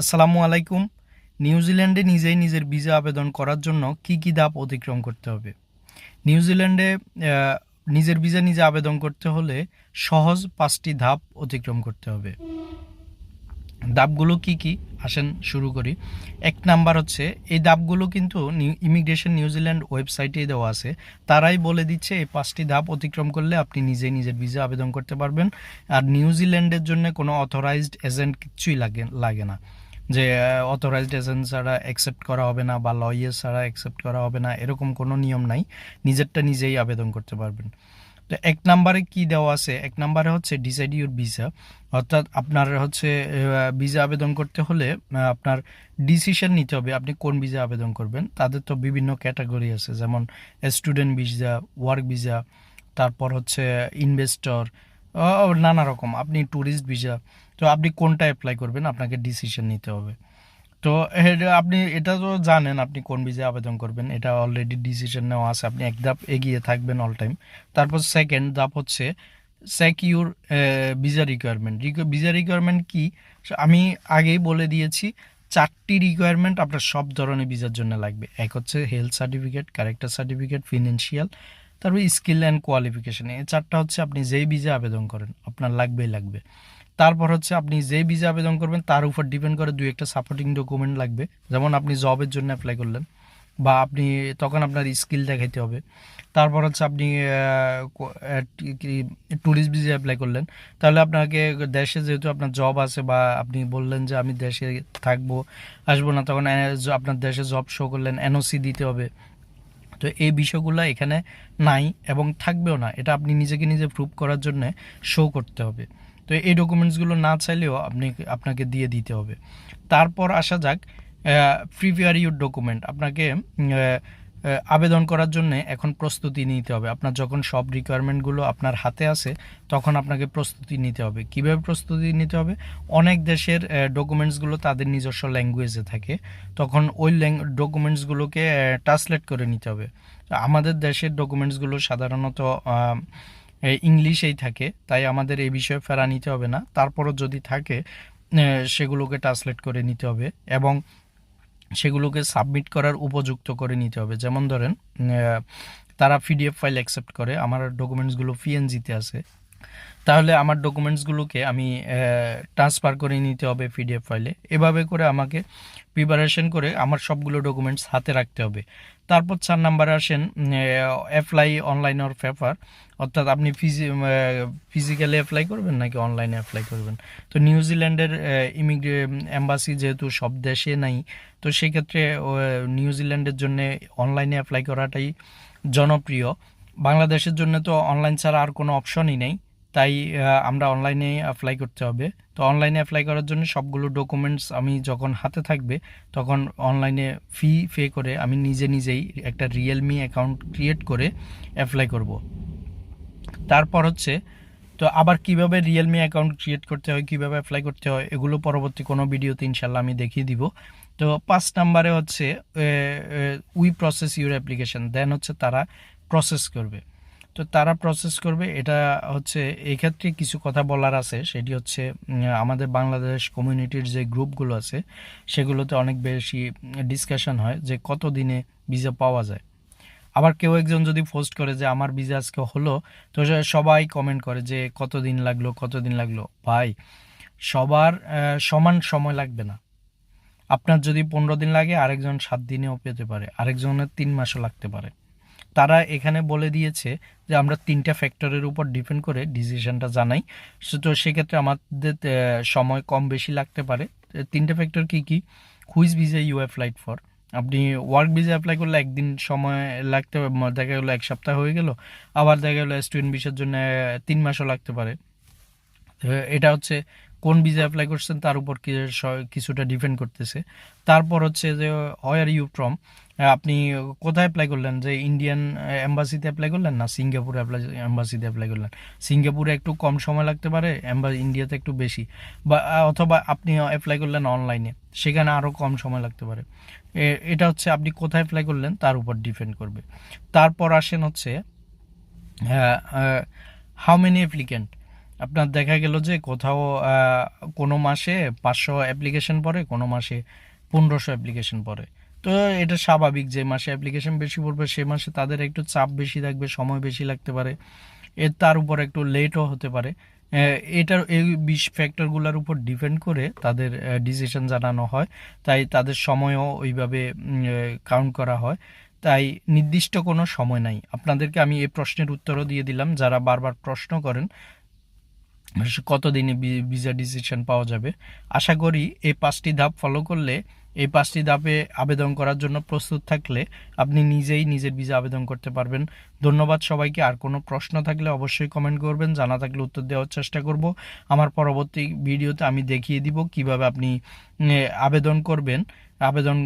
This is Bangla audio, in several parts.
আসসালামু আলাইকুম। নিউজিল্যান্ডে নিজেই নিজের ভিসা আবেদন করার জন্য কি কি ধাপ অতিক্রম করতে হবে? নিউজিল্যান্ডে নিজের ভিসা নিজে আবেদন করতে হলে সহজ পাঁচটি ধাপ অতিক্রম করতে হবে। ধাপগুলো কি কি? আসেন, শুরু করি। এক নাম্বার হচ্ছে, এই ধাপগুলো কিন্তু ইমিগ্রেশন নিউজিল্যান্ড ওয়েবসাইটে দেওয়া আছে। তারাই বলে দিচ্ছে, এই পাঁচটি ধাপ অতিক্রম করলে আপনি নিজে নিজের ভিসা আবেদন করতে পারবেন। আর নিউজিল্যান্ডের জন্য কোনো অথরাইজড এজেন্ট কিচ্ছুই লাগে লাগে না। যে অথরাইজড এজেন্ট ছাড়া অ্যাকসেপ্ট করা হবে না বা লয়ার ছাড়া অ্যাকসেপ্ট করা হবে না, এরকম কোনো নিয়ম নাই। নিজেরটা নিজেই আবেদন করতে পারবেন। তো এক নাম্বারে কি দেওয়া আছে? এক নাম্বারে হচ্ছে ডিসাইড ইউর ভিসা অর্থাৎ আপনার হচ্ছে ভিসা আবেদন করতে হলে আপনার ডিসিশন নিতে হবে আপনি কোন ভিসা আবেদন করবেন। তাদের তো বিভিন্ন ক্যাটাগরি আছে, যেমন স্টুডেন্ট ভিসা ওয়ার্ক ভিসা তারপর হচ্ছে ইনভেস্টর নানা রকম। আপনি ট্যুরিস্ট ভিসা তো আপনি কোনটা অ্যাপ্লাই করবেন? আপনাকে ডিসিশন নিতে হবে। তো আপনি এটা তো জানেন আপনি কোন ভিসা আবেদন করবেন। এটা অলরেডি ডিসিশন নেওয়া আছে। আপনি এক ধাপ এগিয়ে থাকবেন অল টাইম তারপর সেকেন্ড ধাপ হচ্ছে secure visa requirement visa requirement কি? আমি আগেই বলে দিয়েছি, চারটি রিকোয়ারমেন্ট আপনার সব ধরনের ভিসার জন্য লাগবে। এক হচ্ছে health certificate character certificate financial তারপর স্কিল অ্যান্ড কোয়ালিফিকেশন এই চারটা হচ্ছে আপনি যেই ভিসা আবেদন করেন, আপনার লাগবেই লাগবে। তারপর হচ্ছে আপনি যে ভিসা আবেদন করবেন, তার উপর ডিপেন্ড করে দুই একটা সাপোর্টিং ডকুমেন্ট লাগবে। যেমন আপনি জবের জন্য অ্যাপ্লাই করলেন, বা আপনি, তখন আপনার স্কিল দেখাইতে হবে। তারপর হচ্ছে আপনি ট্যুরিস্ট ভিসা অ্যাপ্লাই করলেন, তাহলে আপনাকে দেশে যেহেতু আপনার জব আছে, বা আপনি বললেন যে আমি দেশে থাকব, আসব না, তখন আপনার দেশে জব শো করলেন এনওসি দিতে হবে। তো এই বিষয়গুলো এখানে নাই এবং থাকবেও না। এটা আপনি নিজেকে নিজে প্রুভ করার জন্য শো করতে হবে। তো এই ডকুমেন্টসগুলো না চাইলেও আপনি, আপনাকে দিয়ে দিতে হবে। তারপর আসা যাক প্রিপেয়ার ইউর ডকুমেন্ট আপনাকে আবেদন করার জন্য এখন প্রস্তুতি নিতে হবে। আপনার যখন সব রিকোয়ারমেন্টগুলো আপনার হাতে আছে, তখন আপনাকে প্রস্তুতি নিতে হবে। কীভাবে প্রস্তুতি নিতে হবে? অনেক দেশের ডকুমেন্টসগুলো তাদের নিজস্ব ল্যাঙ্গুয়েজে থাকে। তখন ওই ডকুমেন্টসগুলোকে ট্রান্সলেট করে নিতে হবে। আমাদের দেশের ডকুমেন্টসগুলো সাধারণত ইংলিশেই থাকে। তাই আমাদের এই বিষয়ে ফেরা নিতে হবে না। তারপরও যদি থাকে সেগুলোকে ট্রান্সলেট করে নিতে হবে। এবং সেগুলোকে সাবমিট করার উপযুক্ত করে নিতে হবে। যেমন ধরেন তারা পিডিএফ ফাইল অ্যাকসেপ্ট করে, আমার ডকুমেন্টসগুলো পিএনজিতে আছে। তাহলে আমার ডকুমেন্টসগুলোকে আমি ট্রান্সফার করে নিতে হবে পিডিএফ ফাইলে এভাবে করে আমাকে প্রিপারেশন করে আমার সবগুলো ডকুমেন্টস হাতে রাখতে হবে। তারপর চার নাম্বারে আসেন অ্যাপ্লাই অনলাইন অর পেপার অর্থাৎ আপনি ফিজি ফিজিক্যালি অ্যাপ্লাই করবেন নাকি অনলাইনে অ্যাপ্লাই করবেন? তো নিউজিল্যান্ডের ইমিগ্রে অ্যাম্বাসি যেহেতু সব দেশে নাই, তো সেক্ষেত্রে নিউজিল্যান্ডের জন্য অনলাইনে অ্যাপ্লাই করাটাই জনপ্রিয়। বাংলাদেশের জন্য তো অনলাইন ছাড়া আর কোনো অপশনই নেই। তাই আমরা অনলাইনে অ্যাপ্লাই করতে হবে। তো অনলাইনে অ্যাপ্লাই করার জন্য সবগুলো ডকুমেন্টস আমি যখন হাতে থাকবে, তখন অনলাইনে ফি পে করে আমি নিজে নিজেই একটা রিয়েলমি অ্যাকাউন্ট ক্রিয়েট করে অ্যাপ্লাই করব। তারপর হচ্ছে, তো আবার কীভাবে রিয়েলমি অ্যাকাউন্ট ক্রিয়েট করতে হয়, কীভাবে অ্যাপ্লাই করতে হয়, এগুলো পরবর্তী কোনো ভিডিওতে ইনশাল্লাহ আমি দেখিয়ে দিব। তো পাঁচ নাম্বারে হচ্ছে we process your application then হচ্ছে তারা প্রসেস করবে। তো তারা প্রসেস করবে। এটা হচ্ছে এই ক্ষেত্রে কিছু কথা বলার আছে। সেটি হচ্ছে আমাদের বাংলাদেশ কমিউনিটির যে গ্রুপগুলো আছে, সেগুলোতে অনেক বেশি ডিসকাশন হয় যে কত দিনে ভিসা পাওয়া যায়। আবার কেউ একজন যদি পোস্ট করে যে, আমার ভিসা আজকে হলো, তো সবাই কমেন্ট করে যে কত দিন লাগল কত দিন লাগল? ভাই, সবার সমান সময় লাগবে না। আপনার যদি পনেরো দিন লাগে, আরেকজন সাত দিনেও পেতে পারে। আরেকজনের তিন মাসও লাগতে পারে। তারা এখানে বলে দিয়েছে যে আমরা তিনটা ফ্যাক্টরের উপর ডিপেন্ড করে ডিসিশনটা জানাই। তো সেক্ষেত্রে আমাদের সময় কম বেশি লাগতে পারে। তিনটা ফ্যাক্টর কি কি? Which visa you applied for আপনি ওয়ার্ক ভিসা অ্যাপ্লাই করলে একদিন সময় লাগতে দেখা গেলো এক সপ্তাহ হয়ে গেল। আবার দেখা গেলো স্টুডেন্ট ভিসার জন্য তিন মাসও লাগতে পারে। এটা হচ্ছে কোন ভিসা অ্যাপ্লাই করছেন তার উপর কিছুটা ডিপেন্ড করতেছে। তারপর হচ্ছে যে হোয়ার ইউ ফ্রম আপনি কোথায় অ্যাপ্লাই করলেন? যে ইন্ডিয়ান এম্বাসিতে অ্যাপ্লাই করলেন না সিঙ্গাপুর অ্যাপ্লাই এম্বাসিতে অ্যাপ্লাই করলেন? সিঙ্গাপুরে একটু কম সময় লাগতে পারে ইন্ডিয়াতে একটু বেশি। বা অথবা আপনি অ্যাপ্লাই করলেন অনলাইনে সেখানে আরও কম সময় লাগতে পারে। এটা হচ্ছে আপনি কোথায় অ্যাপ্লাই করলেন তার উপর ডিপেন্ড করবে। তারপর আসেন হচ্ছে হ্যাঁ হাউ মেনি অ্যাপ্লিক্যান্ট আপনার দেখা গেল যে কোথাও কোনো মাসে পাঁচশো অ্যাপ্লিকেশন পড়ে, কোনো মাসে পনেরোশো অ্যাপ্লিকেশন পড়ে। তো এটা স্বাভাবিক যে মাসে অ্যাপ্লিকেশন বেশি পড়বে, সে মাসে তাদের একটু চাপ বেশি থাকবে, সময় বেশি লাগতে পারে। এর তার উপর একটু লেটও হতে পারে। এটার এই বিশ ফ্যাক্টরগুলোর উপর ডিপেন্ড করে তাদের ডিসিশন জানানো হয়। তাই তাদের সময়ও ওইভাবে কাউন্ট করা হয়। তাই নির্দিষ্ট কোনো সময় নাই। আপনাদেরকে আমি এই প্রশ্নের উত্তরও দিয়ে দিলাম। যারা বারবার প্রশ্ন করেন কতদিনে ভিসা ডিসিশন পাওয়া যাবে। আশা করি এই পাঁচটি ধাপ ফলো করলে, এই পাঁচটি ধাপে আবেদন করার জন্য প্রস্তুত থাকলে আপনি নিজেই নিজের ভিসা আবেদন করতে পারবেন। ধন্যবাদ সবাইকে। আর কোনো প্রশ্ন থাকলে অবশ্যই কমেন্ট করবেন। জানা থাকলে উত্তর দেওয়ার চেষ্টা করব। আমার পরবর্তী ভিডিওতে আমি দেখিয়ে দিব কীভাবে আপনি আবেদন করবেন। আবেদন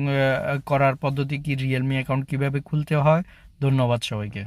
করার পদ্ধতি কি? রিয়েলমি অ্যাকাউন্ট কীভাবে খুলতে হয়? ধন্যবাদ সবাইকে।